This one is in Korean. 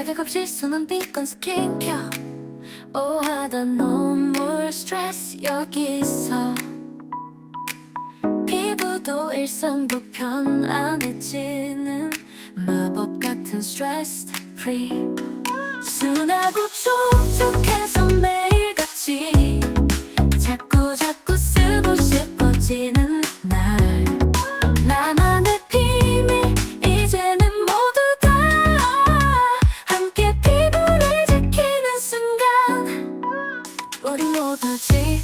자극 없이 수는 비건 스킨케어. 오하다 no more stress 여기서. 피부도 일상도 편안해지는 마법 같은 stress free 순하고 촉촉 우리 모두 지